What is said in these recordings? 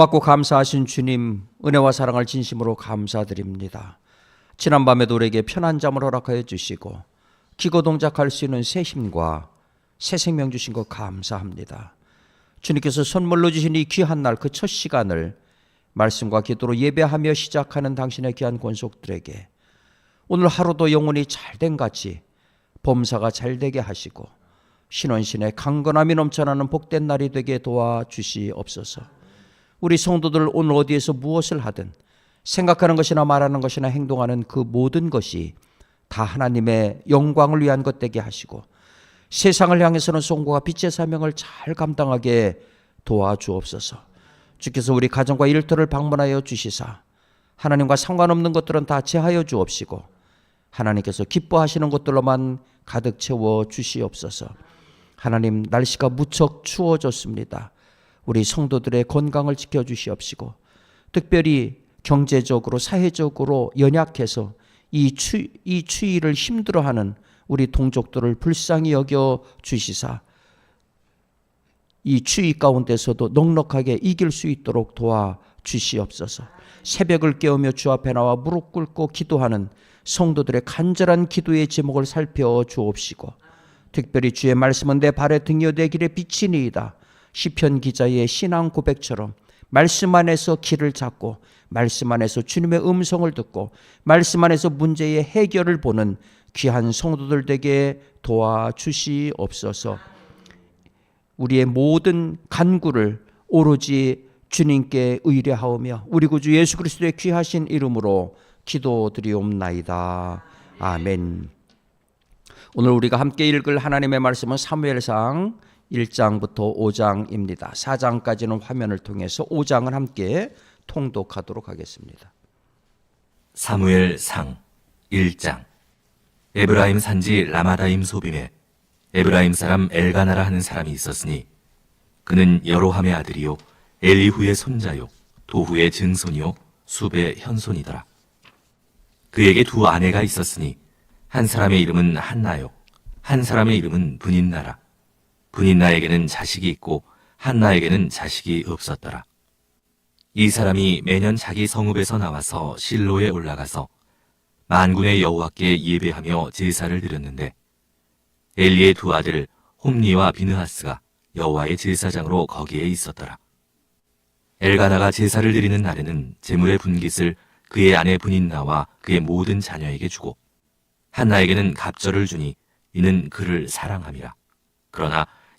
고맙고 감사하신 주님 은혜와 사랑을 진심으로 감사드립니다 지난 밤에도 우리에게 편한 잠을 허락하여 주시고 기고 동작할 수 있는 새 힘과 새 생명 주신 것 감사합니다. 주님께서 선물로 주신 이 귀한 날 그 첫 시간을 말씀과 기도로 예배하며 시작하는 당신의 귀한 권속들에게 오늘 하루도 영혼이 잘된 같이 범사가 잘되게 하시고 신원신의 강건함이 넘쳐나는 복된 날이 되게 도와주시옵소서. 우리 성도들 오늘 어디에서 무엇을 하든 생각하는 것이나 말하는 것이나 행동하는 그 모든 것이 다 하나님의 영광을 위한 것 되게 하시고 세상을 향해서는 송구와 빛의 사명을 잘 감당하게 도와주옵소서. 주께서 우리 가정과 일터를 방문하여 주시사 하나님과 상관없는 것들은 다 제하여 주옵시고 하나님께서 기뻐하시는 것들로만 가득 채워 주시옵소서. 하나님 날씨가 무척 추워졌습니다. 우리 성도들의 건강을 지켜 주시옵시고 특별히 경제적으로 사회적으로 연약해서 이, 추, 이 추위를 힘들어하는 우리 동족들을 불쌍히 여겨 주시사 이 추위 가운데서도 넉넉하게 이길 수 있도록 도와 주시옵소서. 새벽을 깨우며 주 앞에 나와 무릎 꿇고 기도하는 성도들의 간절한 기도의 제목을 살펴 주옵시고 특별히 주의 말씀은 내 발에 내 길에 비치니이다. 시편 기자의 신앙 고백처럼 말씀 안에서 길을 찾고 말씀 안에서 주님의 음성을 듣고 말씀 안에서 문제의 해결을 보는 귀한 성도들 되게 도와주시옵소서. 우리의 모든 간구를 오로지 주님께 의뢰하오며 우리 구주 예수 그리스도의 귀하신 이름으로 기도드리옵나이다. 아멘. 오늘 우리가 함께 읽을 하나님의 말씀은 사무엘상 1장부터 5장입니다. 4장까지는 화면을 통해서 5장을 함께 통독하도록 하겠습니다. 사무엘 상 1장 에브라임 산지 라마다임 소빔에 에브라임 사람 엘가나라 하는 사람이 있었으니 그는 여로함의 아들이요 엘리후의 손자요 도후의 증손이요 수베 현손이더라 그에게 두 아내가 있었으니 한 사람의 이름은 한나요 한 사람의 이름은 분인나라 분인나에게는 자식이 있고 한나에게는 자식이 없었더라 이 사람이 매년 자기 성읍에서 나와서 실로에 올라가서 만군의 여호와께 예배하며 제사를 드렸는데 엘리의 두 아들 홈니와 비느하스가 여호와의 제사장으로 거기에 있었더라. 엘가나가 제사를 드리는 날에는 제물의 분깃을 그의 아내 분인나와 그의 모든 자녀에게 주고 한나에게는 갑절을 주니 이는 그를 사랑함이라. 그러나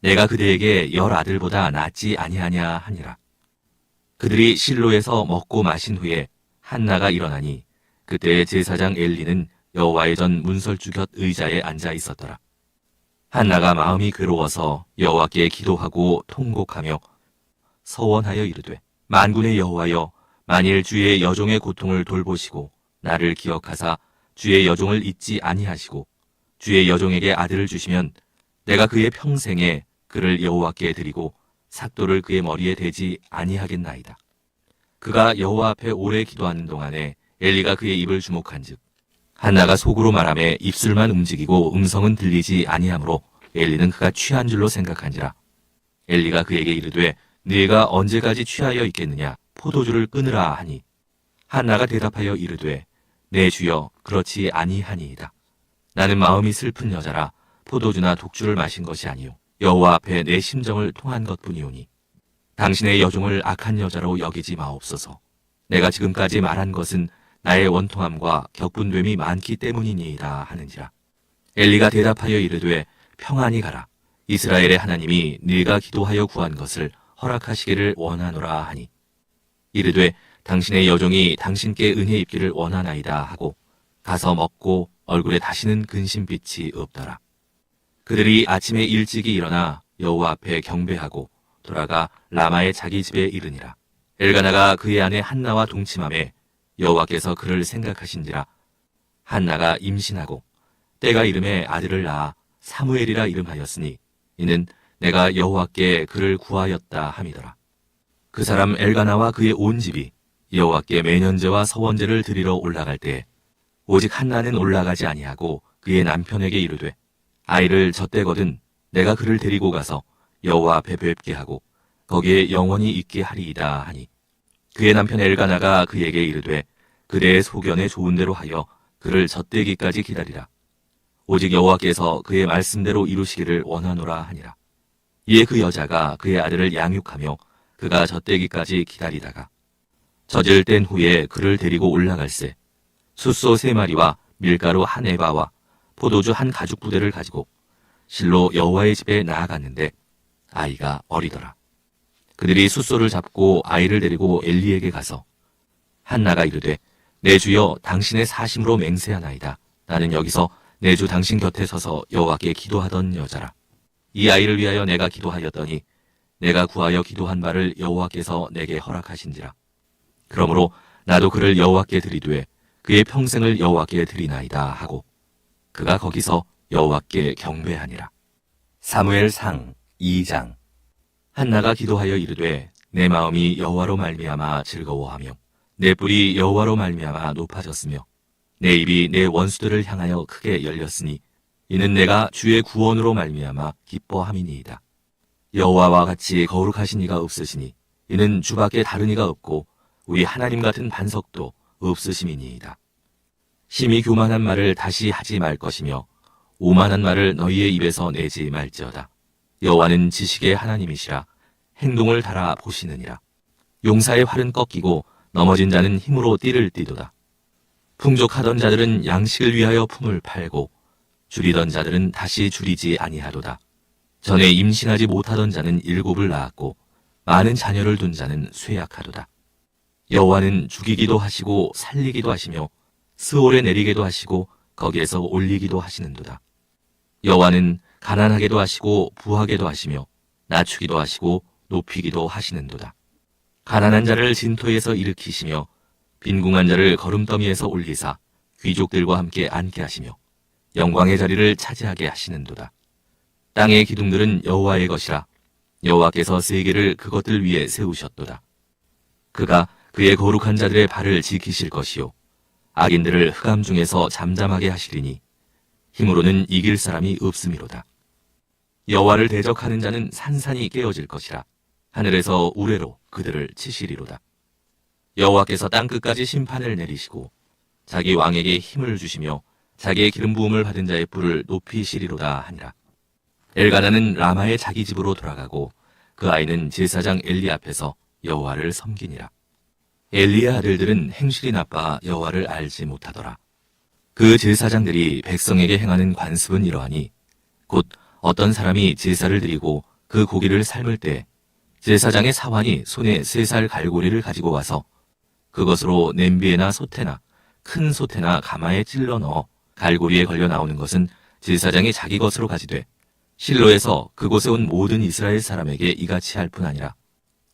내가 그대에게 열 아들보다 낫지 아니하냐 하니라. 그들이 실로에서 먹고 마신 후에 한나가 일어나니 그때 제사장 엘리는 여호와의 전 문설주 곁 의자에 앉아 있었더라. 한나가 마음이 괴로워서 여호와께 기도하고 통곡하며 서원하여 이르되 만군의 여호와여 만일 주의 여종의 고통을 돌보시고 나를 기억하사 주의 여종을 잊지 아니하시고 주의 여종에게 아들을 주시면 내가 그의 평생에 그를 여호와께 드리고 삭도를 그의 머리에 대지 아니하겠나이다. 그가 여호와 앞에 오래 기도하는 동안에 엘리가 그의 입을 주목한즉 한나가 속으로 말하며 입술만 움직이고 음성은 들리지 아니하므로 엘리는 그가 취한 줄로 생각한지라. 엘리가 그에게 이르되 네가 언제까지 취하여 있겠느냐? 포도주를 끊으라 하니. 한나가 대답하여 이르되 내 주여 그렇지 아니하니이다. 나는 마음이 슬픈 여자라 포도주나 독주를 마신 것이 아니요 여호와 앞에 내 심정을 통한 것뿐이오니 당신의 여종을 악한 여자로 여기지 마옵소서. 내가 지금까지 말한 것은 나의 원통함과 격분됨이 많기 때문이니이다 하는지라. 엘리가 대답하여 이르되 평안히 가라. 이스라엘의 하나님이 네가 기도하여 구한 것을 허락하시기를 원하노라 하니. 이르되 당신의 여종이 당신께 은혜 입기를 원하나이다 하고 가서 먹고 얼굴에 다시는 근심빛이 없더라. 그들이 아침에 일찍이 일어나 여호와 앞에 경배하고 돌아가 라마의 자기 집에 이르니라. 엘가나가 그의 아내 한나와 동침함에 여호와께서 그를 생각하신지라 한나가 임신하고 때가 이름에 아들을 낳아 사무엘이라 이름하였으니 이는 내가 여호와께 그를 구하였다 함이더라. 그 사람 엘가나와 그의 온 집이 여호와께 매년제와 서원제를 드리러 올라갈 때 오직 한나는 올라가지 아니하고 그의 남편에게 이르되 아이를 젖대거든 내가 그를 데리고 가서 여호와 앞에 뵙게 하고 거기에 영원히 있게 하리이다 하니 그의 남편 엘가나가 그에게 이르되 그대의 소견에 좋은 대로 하여 그를 젖대기까지 기다리라. 오직 여호와께서 그의 말씀대로 이루시기를 원하노라 하니라. 이에 그 여자가 그의 아들을 양육하며 그가 젖대기까지 기다리다가 젖을 뗀 후에 그를 데리고 올라갈새 숫소 세 마리와 밀가루 한 에바와 포도주 한 가죽 부대를 가지고 실로 여호와의 집에 나아갔는데 아이가 어리더라. 그들이 숫소를 잡고 아이를 데리고 엘리에게 가서 한나가 이르되 내 주여 당신의 사심으로 맹세하나이다. 나는 여기서 내 주 당신 곁에 서서 여호와께 기도하던 여자라. 이 아이를 위하여 내가 기도하였더니 내가 구하여 기도한 바를 여호와께서 내게 허락하신지라. 그러므로 나도 그를 여호와께 드리되 그의 평생을 여호와께 드리나이다 하고 그가 거기서 여호와께 경배하니라. 사무엘상 2장 한나가 기도하여 이르되 내 마음이 여호와로 말미암아 즐거워하며 내 뿔이 여호와로 말미암아 높아졌으며 내 입이 내 원수들을 향하여 크게 열렸으니 이는 내가 주의 구원으로 말미암아 기뻐함이니이다. 여호와와 같이 거룩하신 이가 없으시니 이는 주밖에 다른 이가 없고 우리 하나님 같은 반석도 없으심이니이다. 심히 교만한 말을 다시 하지 말 것이며 오만한 말을 너희의 입에서 내지 말지어다. 여호와는 지식의 하나님이시라 행동을 달아 보시느니라. 용사의 활은 꺾이고 넘어진 자는 힘으로 띠를 띠도다. 풍족하던 자들은 양식을 위하여 품을 팔고 줄이던 자들은 다시 줄이지 아니하도다. 전에 임신하지 못하던 자는 일곱을 낳았고 많은 자녀를 둔 자는 쇠약하도다. 여호와는 죽이기도 하시고 살리기도 하시며 스올에 내리게도 하시고 거기에서 올리기도 하시는도다. 여호와는 가난하게도 하시고 부하게도 하시며 낮추기도 하시고 높이기도 하시는도다. 가난한 자를 진토에서 일으키시며 빈궁한 자를 거름더미에서 올리사 귀족들과 함께 앉게 하시며 영광의 자리를 차지하게 하시는도다. 땅의 기둥들은 여호와의 것이라 여호와께서 세계를 그것들 위에 세우셨도다. 그가 그의 거룩한 자들의 발을 지키실 것이요 악인들을 흑암 중에서 잠잠하게 하시리니 힘으로는 이길 사람이 없음이로다. 여호와를 대적하는 자는 산산이 깨어질 것이라 하늘에서 우레로 그들을 치시리로다. 여호와께서 땅 끝까지 심판을 내리시고 자기 왕에게 힘을 주시며 자기의 기름 부음을 받은 자의 뿔을 높이시리로다 하니라. 엘가나는 라마의 자기 집으로 돌아가고 그 아이는 제사장 엘리 앞에서 여호와를 섬기니라. 엘리의 아들들은 행실이 나빠 여호와를 알지 못하더라. 그 제사장들이 백성에게 행하는 관습은 이러하니 곧 어떤 사람이 제사를 드리고 그 고기를 삶을 때 제사장의 사환이 손에 세 살 갈고리를 가지고 와서 그것으로 냄비에나 솥에나 큰 솥에나 가마에 찔러 넣어 갈고리에 걸려 나오는 것은 제사장이 자기 것으로 가지되 실로에서 그곳에 온 모든 이스라엘 사람에게 이같이 할 뿐 아니라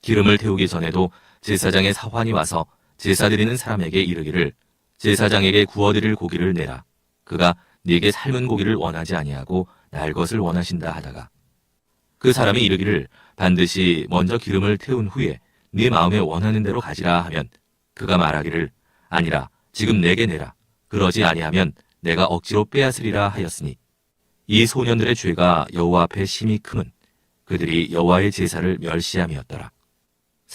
기름을 태우기 전에도 제사장의 사환이 와서 제사 드리는 사람에게 이르기를 제사장에게 구워드릴 고기를 내라. 그가 네게 삶은 고기를 원하지 아니하고 날 것을 원하신다 하다가 그 사람이 이르기를 반드시 먼저 기름을 태운 후에 네 마음에 원하는 대로 가지라 하면 그가 말하기를 아니라 지금 내게 내라. 그러지 아니하면 내가 억지로 빼앗으리라 하였으니 이 소년들의 죄가 여호와 앞에 심히 크면 그들이 여호와의 제사를 멸시함이었더라.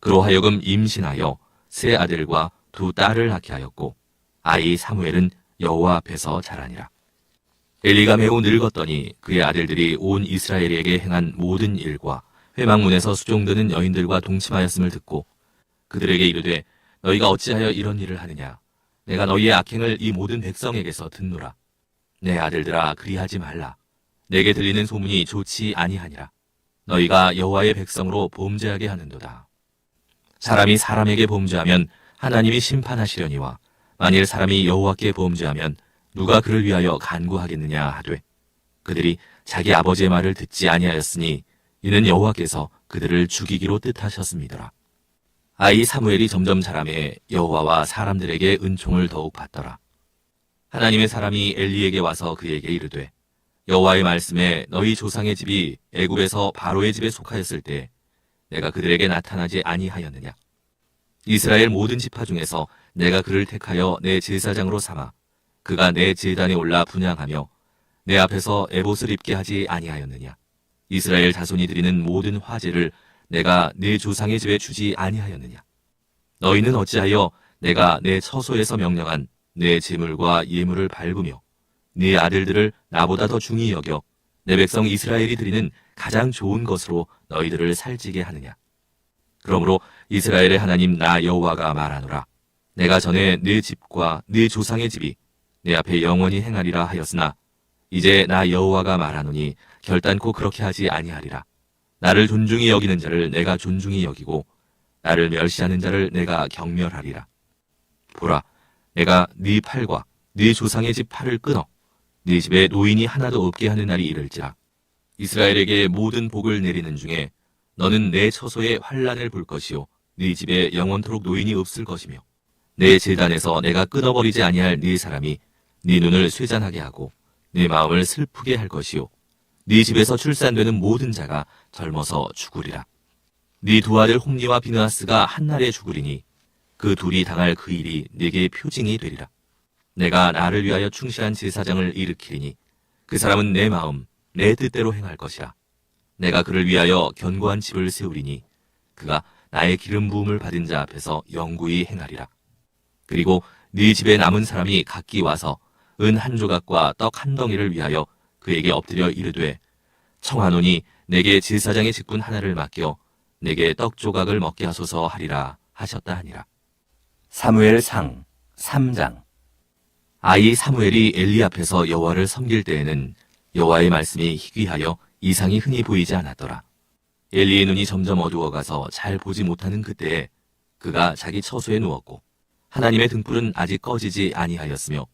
그로 하여금 임신하여 세 아들과 두 딸을 낳게 하였고 아이 사무엘은 여호와 앞에서 자라니라. 엘리가 매우 늙었더니 그의 아들들이 온 이스라엘에게 행한 모든 일과 회막문에서 수종드는 여인들과 동침하였음을 듣고 그들에게 이르되 너희가 어찌하여 이런 일을 하느냐? 내가 너희의 악행을 이 모든 백성에게서 듣노라. 내 아들들아 그리하지 말라. 내게 들리는 소문이 좋지 아니하니라. 너희가 여호와의 백성으로 범죄하게 하는도다 사람이 사람에게 범죄하면 하나님이 심판하시려니와 만일 사람이 여호와께 범죄하면 누가 그를 위하여 간구하겠느냐 하되 그들이 자기 아버지의 말을 듣지 아니하였으니 이는 여호와께서 그들을 죽이기로 뜻하셨습니다. 아이 사무엘이 점점 자라매 여호와와 사람들에게 은총을 더욱 받더라. 하나님의 사람이 엘리에게 와서 그에게 이르되 여호와의 말씀에 너희 조상의 집이 애굽에서 바로의 집에 속하였을 때 내가 그들에게 나타나지 아니하였느냐? 이스라엘 모든 지파 중에서 내가 그를 택하여 내 제사장으로 삼아 그가 내 제단에 올라 분양하며 내 앞에서 에봇을 입게 하지 아니하였느냐? 이스라엘 자손이 드리는 모든 화제를 내가 내 조상의 집에 주지 아니하였느냐? 너희는 어찌하여 내가 내 처소에서 명령한 내 재물과 예물을 밟으며 네 아들들을 나보다 더 중히 여겨 내 백성 이스라엘이 드리는 가장 좋은 것으로 너희들을 살찌게 하느냐? 그러므로 이스라엘의 하나님 나 여호와가 말하노라. 내가 전에 네 집과 네 조상의 집이 내 앞에 영원히 행하리라 하였으나 이제 나 여호와가 말하노니 결단코 그렇게 하지 아니하리라. 나를 존중히 여기는 자를 내가 존중히 여기고 나를 멸시하는 자를 내가 경멸하리라. 보라 내가 네 팔과 네 조상의 집 팔을 끊어 네 집에 노인이 하나도 없게 하는 날이 이를지라 이스라엘에게 모든 복을 내리는 중에 너는 내 처소에 환란을 볼 것이요. 네 집에 영원토록 노인이 없을 것이며 내 재단에서 내가 끊어버리지 아니할 네 사람이 네 눈을 쇠잔하게 하고 네 마음을 슬프게 할 것이요. 네 집에서 출산되는 모든 자가 젊어서 죽으리라. 네 두 아들 홈리와 비느하스가 한날에 죽으리니 그 둘이 당할 그 일이 네게 표징이 되리라. 내가 나를 위하여 충실한 제사장을 일으키리니 그 사람은 내 마음 내 뜻대로 행할 것이라 내가 그를 위하여 견고한 집을 세우리니 그가 나의 기름 부음을 받은 자 앞에서 영구히 행하리라. 그리고 네 집에 남은 사람이 각기 와서 은 한 조각과 떡 한 덩이를 위하여 그에게 엎드려 이르되 청하노니 내게 제사장의 직분 하나를 맡겨 내게 떡 조각을 먹게 하소서 하리라 하셨다 하니라. 사무엘 상 3장 아이 사무엘이 엘리 앞에서 여호와를 섬길 때에는 여호와의 말씀이 희귀하여 이상이 흔히 보이지 않았더라. 엘리의 눈이 점점 어두워가서 잘 보지 못하는 그때에 그가 자기 처소에 누웠고 하나님의 등불은 아직 꺼지지 아니하였으며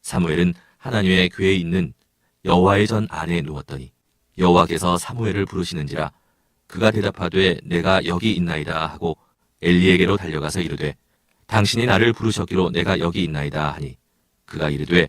사무엘은 하나님의 궤에 있는 여호와의 전 안에 누웠더니 여호와께서 사무엘을 부르시는지라 그가 대답하되 내가 여기 있나이다 하고 엘리에게로 달려가서 이르되 당신이 나를 부르셨기로 내가 여기 있나이다 하니 그가 이르되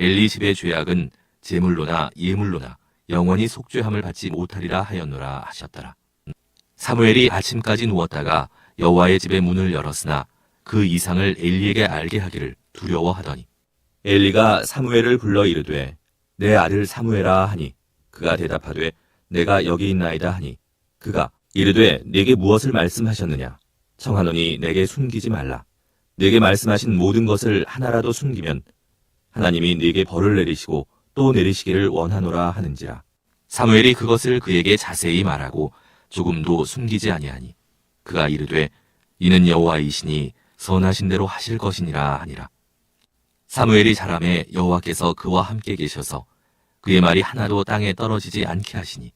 엘리 집의 죄악은 제물로나 예물로나 영원히 속죄함을 받지 못하리라 하였노라 하셨더라. 사무엘이 아침까지 누웠다가 여호와의 집의 문을 열었으나 그 이상을 엘리에게 알게 하기를 두려워하더니 엘리가 사무엘을 불러 이르되 내 아들 사무엘아 하니 그가 대답하되 내가 여기 있나이다 하니 그가 이르되 내게 무엇을 말씀하셨느냐 청하노니 내게 숨기지 말라 내게 말씀하신 모든 것을 하나라도 숨기면 하나님이 네게 벌을 내리시고 또 내리시기를 원하노라 하는지라 사무엘이 그것을 그에게 자세히 말하고 조금도 숨기지 아니하니 그가 이르되 이는 여호와이시니 선하신 대로 하실 것이니라 하니라 사무엘이 자람에 여호와께서 그와 함께 계셔서 그의 말이 하나도 땅에 떨어지지 않게 하시니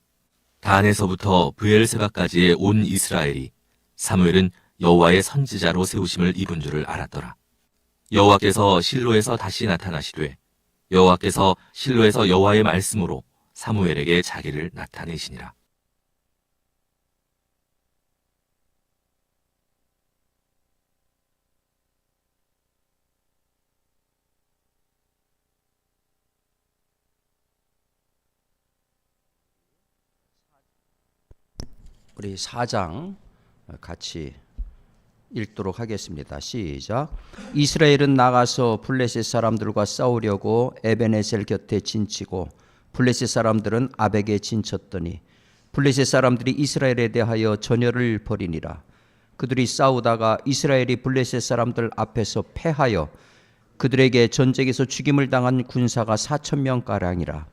단에서부터 브엘세바까지의 온 이스라엘이 사무엘은 여호와의 선지자로 세우심을 입은 줄을 알았더라. 여호와께서 실로에서 다시 나타나시되 여호와께서 실로에서 여호와의 말씀으로 사무엘에게 자기를 나타내시니라. 우리 4장 같이 읽도록 하겠습니다. 시작. 이스라엘은 나가서 블레셋 사람들과 싸우려고 에베네셀 곁에 진치고 블레셋 사람들은 아벡에 진쳤더니 블레셋 사람들이 이스라엘에 대하여 전열을 벌이니라. 그들이 싸우다가 이스라엘이 블레셋 사람들 앞에서 패하여 그들에게 전쟁에서 죽임을 당한 군사가 4천 명 가량이라.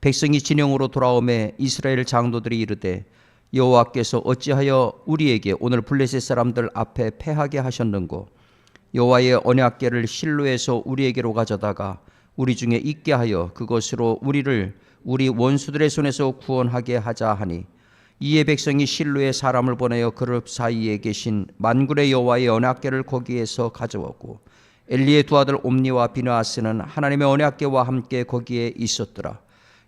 백성이 진영으로 돌아오매 이스라엘 장로들이 이르되 여호와께서 어찌하여 우리에게 오늘 블레셋 사람들 앞에 패하게 하셨는고 여호와의 언약궤를 실로에서 우리에게로 가져다가 우리 중에 있게 하여 그것으로 우리를 우리 원수들의 손에서 구원하게 하자 하니 이에 백성이 실로에 사람을 보내어 그룹 사이에 계신 만군의 여호와의 언약궤를 거기에서 가져오고 엘리의 두 아들 옴니와 비나하스는 하나님의 언약궤와 함께 거기에 있었더라.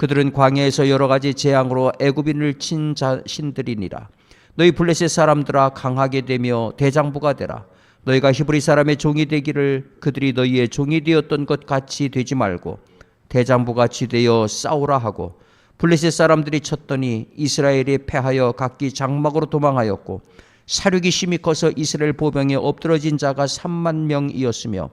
그들은 광야에서 여러 가지 재앙으로 애굽인을 친 자신들이니라. 너희 블레셋 사람들아 강하게 되며 대장부가 되라. 너희가 히브리 사람의 종이 되기를 그들이 너희의 종이 되었던 것 같이 되지 말고 대장부 같이 되어 싸우라 하고 블레셋 사람들이 쳤더니 이스라엘이 패하여 각기 장막으로 도망하였고 사륙이 심히 커서 이스라엘 보병에 엎드러진 자가 3만 명이었으며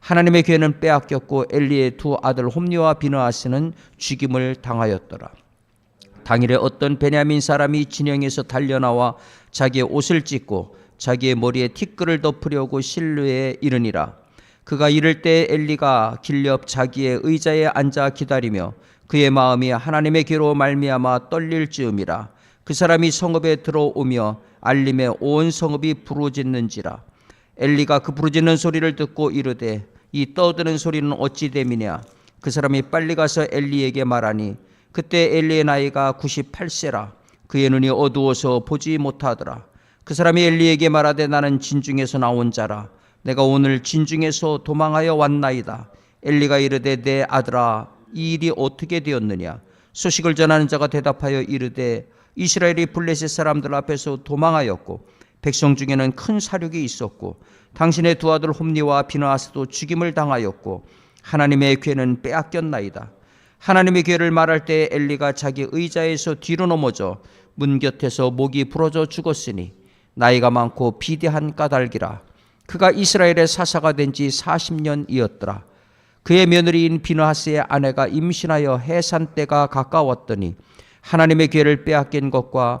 하나님의 괴는 빼앗겼고 엘리의 두 아들 홈리와 비느하스는 죽임을 당하였더라. 당일에 어떤 베냐민 사람이 진영에서 달려나와 자기의 옷을 찢고 자기의 머리에 티끌을 덮으려고 실루에 이르니라. 그가 이를 때 엘리가 길옆 자기의 의자에 앉아 기다리며 그의 마음이 하나님의 귀로 말미암아 떨릴 즈음이라. 그 사람이 성읍에 들어오며 알림에 온 성읍이 부르짖는지라. 엘리가 그 부르짖는 소리를 듣고 이르되 이 떠드는 소리는 어찌 됨이냐? 그 사람이 빨리 가서 엘리에게 말하니 그때 엘리의 나이가 98세라. 그의 눈이 어두워서 보지 못하더라. 그 사람이 엘리에게 말하되 나는 진중에서 나온 자라. 내가 오늘 진중에서 도망하여 왔나이다. 엘리가 이르되 내 아들아 이 일이 어떻게 되었느냐? 소식을 전하는 자가 대답하여 이르되 이스라엘이 블레셋 사람들 앞에서 도망하였고 백성 중에는 큰 사륙이 있었고 당신의 두 아들 홈니와 비나하스도 죽임을 당하였고 하나님의 괴는 빼앗겼나이다. 하나님의 괴를 말할 때 엘리가 자기 의자에서 뒤로 넘어져 문 곁에서 목이 부러져 죽었으니 나이가 많고 비대한 까닭이라. 그가 이스라엘의 사사가 된 지 40년이었더라. 그의 며느리인 비나하스의 아내가 임신하여 해산 때가 가까웠더니 하나님의 괴를 빼앗긴 것과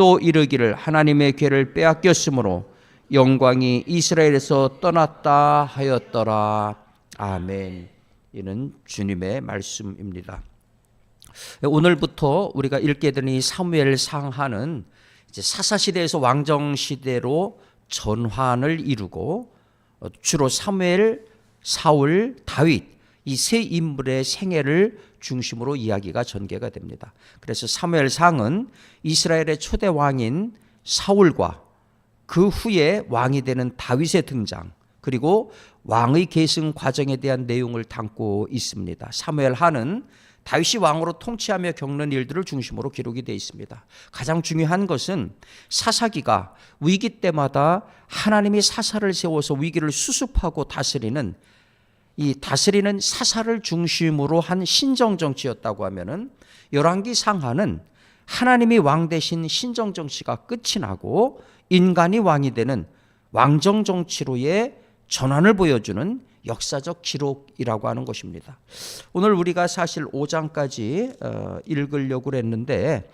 또 이르기를 하나님의 괴를 빼앗겼으므로 영광이 이스라엘에서 떠났다 하였더라. 아멘. 이는 주님의 말씀입니다. 오늘부터 우리가 읽게 이 사무엘 상하는 사사 시대에서 왕정 시대로 전환을 이루고 주로 사무엘, 사울, 다윗 이 세 인물의 생애를 중심으로 이야기가 전개가 됩니다. 그래서 사무엘상은 이스라엘의 초대 왕인 사울과 그 후에 왕이 되는 다윗의 등장 그리고 왕의 계승 과정에 대한 내용을 담고 있습니다. 사무엘 하는 다윗이 왕으로 통치하며 겪는 일들을 중심으로 기록이 되어 있습니다. 가장 중요한 것은 사사기가 위기 때마다 하나님이 사사를 세워서 위기를 수습하고 다스리는 이 다스리는 사사를 중심으로 한 신정 정치였다고 하면은 열왕기 상하는 하나님이 왕 대신 신정 정치가 끝이 나고 인간이 왕이 되는 왕정 정치로의 전환을 보여주는 역사적 기록이라고 하는 것입니다. 오늘 우리가 사실 5장까지 어, 읽으려고 했는데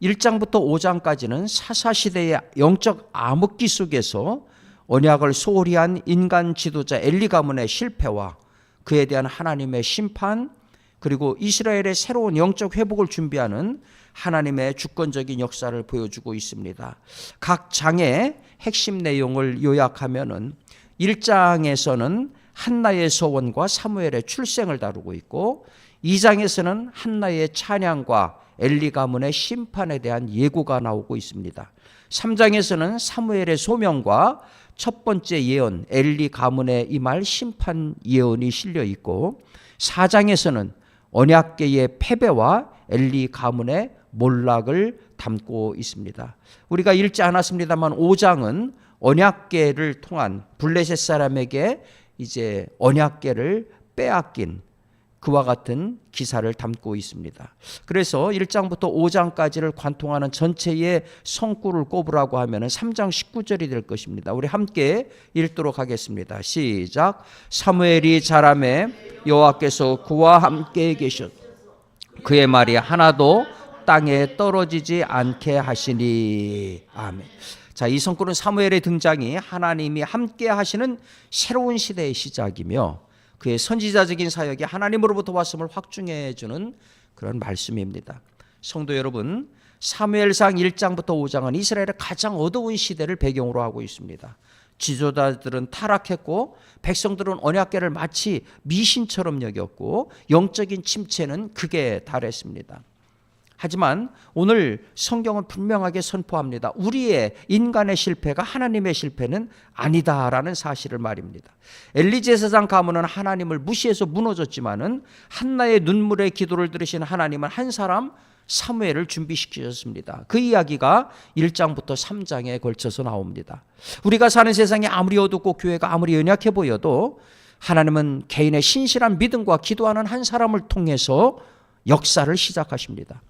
1장부터 5장까지는 사사 시대의 영적 암흑기 속에서 언약을 소홀히 한 인간 지도자 엘리 가문의 실패와 그에 대한 하나님의 심판 그리고 이스라엘의 새로운 영적 회복을 준비하는 하나님의 주권적인 역사를 보여주고 있습니다. 각 장의 핵심 내용을 요약하면은 1장에서는 한나의 소원과 사무엘의 출생을 다루고 있고 2장에서는 한나의 찬양과 엘리 가문의 심판에 대한 예고가 나오고 있습니다. 3장에서는 사무엘의 소명과 첫 번째 예언 엘리 가문의 이 말 심판 예언이 실려 있고 4장에서는 언약계의 패배와 엘리 가문의 몰락을 담고 있습니다. 우리가 읽지 않았습니다만 5장은 언약계를 통한 블레셋 사람에게 이제 언약계를 빼앗긴 그와 같은 기사를 담고 있습니다. 그래서 1장부터 5장까지를 관통하는 전체의 성구를 꼽으라고 하면 3장 19절이 될 것입니다. 우리 함께 읽도록 하겠습니다. 시작. 사무엘이 자라매 여호와께서 그와 함께 계셨. 그의 말이 하나도 땅에 떨어지지 않게 하시니. 아멘. 자, 이 성구는 사무엘의 등장이 하나님이 함께 하시는 새로운 시대의 시작이며 그의 선지자적인 사역이 하나님으로부터 왔음을 확증해 주는 그런 말씀입니다. 성도 여러분, 사무엘상 1장부터 5장은 이스라엘의 가장 어두운 시대를 배경으로 하고 있습니다. 지도자들은 타락했고 백성들은 언약궤를 마치 미신처럼 여겼고 영적인 침체는 극에 달했습니다. 하지만 오늘 성경은 분명하게 선포합니다. 우리의 인간의 실패가 하나님의 실패는 아니다라는 사실을 말입니다. 엘리 제사장 가문은 하나님을 무시해서 무너졌지만은 한나의 눈물의 기도를 들으신 하나님은 한 사람 사무엘을 준비시키셨습니다. 그 이야기가 1장부터 3장에 걸쳐서 나옵니다. 우리가 사는 세상이 아무리 어둡고 교회가 아무리 연약해 보여도 하나님은 개인의 신실한 믿음과 기도하는 한 사람을 통해서 역사를 시작하십니다.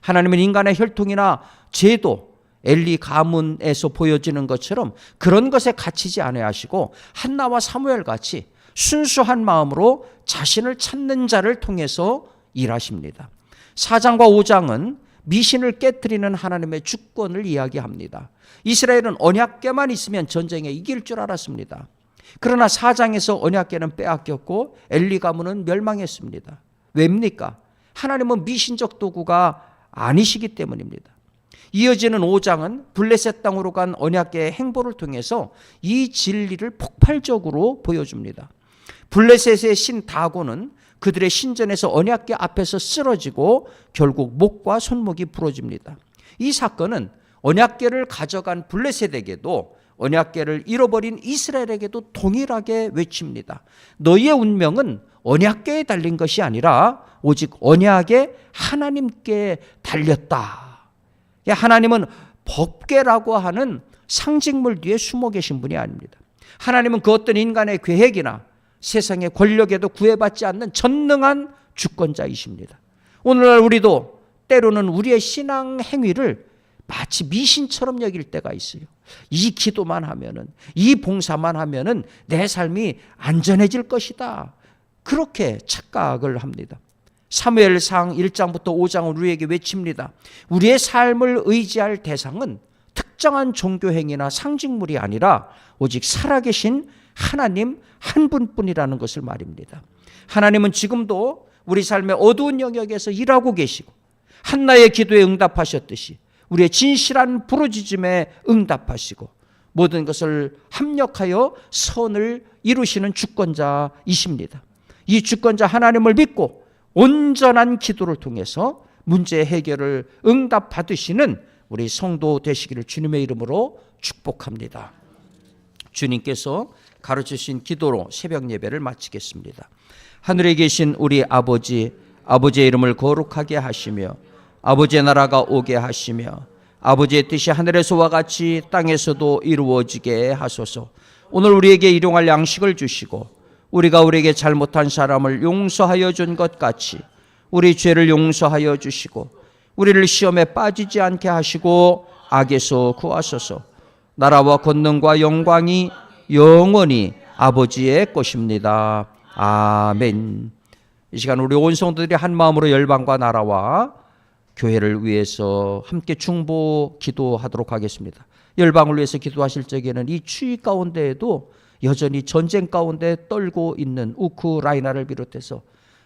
하나님은 인간의 혈통이나 제도, 엘리 가문에서 보여지는 것처럼 그런 것에 갇히지 않아야 하시고 한나와 사무엘 같이 순수한 마음으로 자신을 찾는 자를 통해서 일하십니다. 4장과 5장은 미신을 깨뜨리는 하나님의 주권을 이야기합니다. 이스라엘은 언약궤만 있으면 전쟁에 이길 줄 알았습니다. 그러나 4장에서 언약궤는 빼앗겼고 엘리 가문은 멸망했습니다. 왜입니까? 하나님은 미신적 도구가 아니시기 때문입니다. 이어지는 5장은 블레셋 땅으로 간 언약궤의 행보를 통해서 이 진리를 폭발적으로 보여줍니다. 블레셋의 신 다고는 그들의 신전에서 언약궤 앞에서 쓰러지고 결국 목과 손목이 부러집니다. 이 사건은 언약궤를 가져간 블레셋에게도 언약궤를 잃어버린 이스라엘에게도 동일하게 외칩니다. 너희의 운명은 언약궤에 달린 것이 아니라 오직 언약의 하나님께 달렸다. 하나님은 법궤라고 하는 상징물 뒤에 숨어 계신 분이 아닙니다. 하나님은 그 어떤 인간의 계획이나 세상의 권력에도 구애받지 않는 전능한 주권자이십니다. 오늘날 우리도 때로는 우리의 신앙 행위를 마치 미신처럼 여길 때가 있어요. 이 기도만 하면은, 이 봉사만 하면은 내 삶이 안전해질 것이다. 그렇게 착각을 합니다. 사무엘상 1장부터 5장은 우리에게 외칩니다. 우리의 삶을 의지할 대상은 특정한 종교 행위나 상징물이 아니라 오직 살아계신 하나님 한 분뿐이라는 것을 말입니다. 하나님은 지금도 우리 삶의 어두운 영역에서 일하고 계시고 한나의 기도에 응답하셨듯이 우리의 진실한 부르짖음에 응답하시고 모든 것을 합력하여 선을 이루시는 주권자이십니다. 이 주권자 하나님을 믿고 온전한 기도를 통해서 문제 해결을 응답 받으시는 우리 성도 되시기를 주님의 이름으로 축복합니다. 주님께서 가르치신 기도로 새벽 예배를 마치겠습니다. 하늘에 계신 우리 아버지, 아버지의 이름을 거룩하게 하시며 아버지의 나라가 오게 하시며 아버지의 뜻이 하늘에서와 같이 땅에서도 이루어지게 하소서. 오늘 우리에게 일용할 양식을 주시고 우리가 우리에게 잘못한 사람을 용서하여 준 것 같이 우리 죄를 용서하여 주시고 우리를 시험에 빠지지 않게 하시고 악에서 구하소서. 나라와 권능과 영광이 영원히 아버지의 것입니다. 아멘. 이 시간 우리 온 성도들이 한 마음으로 열방과 나라와 교회를 위해서 함께 중보 기도하도록 하겠습니다. 열방을 위해서 기도하실 적에는 이 추위 가운데에도 여전히 전쟁 가운데 떨고 있는 우크라이나를 비롯해서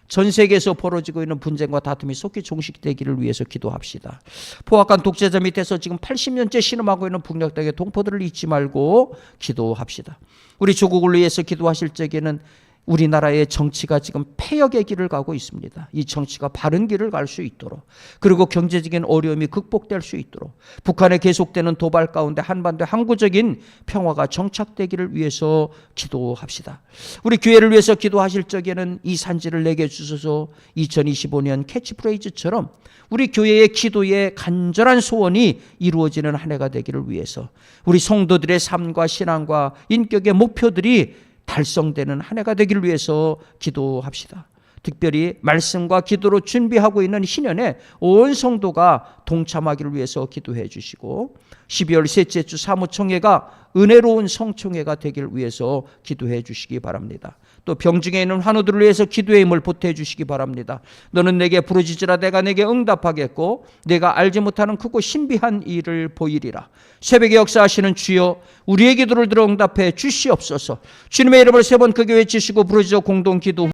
전 세계에서 벌어지고 있는 분쟁과 다툼이 속히 종식되기를 위해서 기도합시다. 포악한 독재자 밑에서 지금 80년째 신음하고 있는 북녘 땅의 동포들을 잊지 말고 기도합시다. 우리 조국을 위해서 기도하실 적에는 우리나라의 정치가 지금 폐역의 길을 가고 있습니다. 이 정치가 바른 길을 갈 수 있도록 그리고 경제적인 어려움이 극복될 수 있도록 북한의 계속되는 도발 가운데 한반도 항구적인 평화가 정착되기를 위해서 기도합시다. 우리 교회를 위해서 기도하실 적에는 이 산지를 내게 주소서 2025년 캐치프레이즈처럼 우리 교회의 기도에 간절한 소원이 이루어지는 한 해가 되기를 위해서 우리 성도들의 삶과 신앙과 인격의 목표들이 달성되는 한 해가 되기를 위해서 기도합시다. 특별히 말씀과 기도로 준비하고 있는 신년에 온 성도가 동참하기를 위해서 기도해 주시고 12월 셋째 주 사무총회가 은혜로운 성총회가 되기를 위해서 기도해 주시기 바랍니다. 또 병중에 있는 환우들을 위해서 기도의 힘을 보태 주시기 바랍니다. 너는 내게 부르짖으라 내가 내게 응답하겠고 내가 알지 못하는 크고 신비한 일을 보이리라. 새벽에 역사하시는 주여 우리의 기도를 들어 응답해 주시옵소서. 주님의 이름을 세 번 크게 외치시고 부르짖어 공동 기도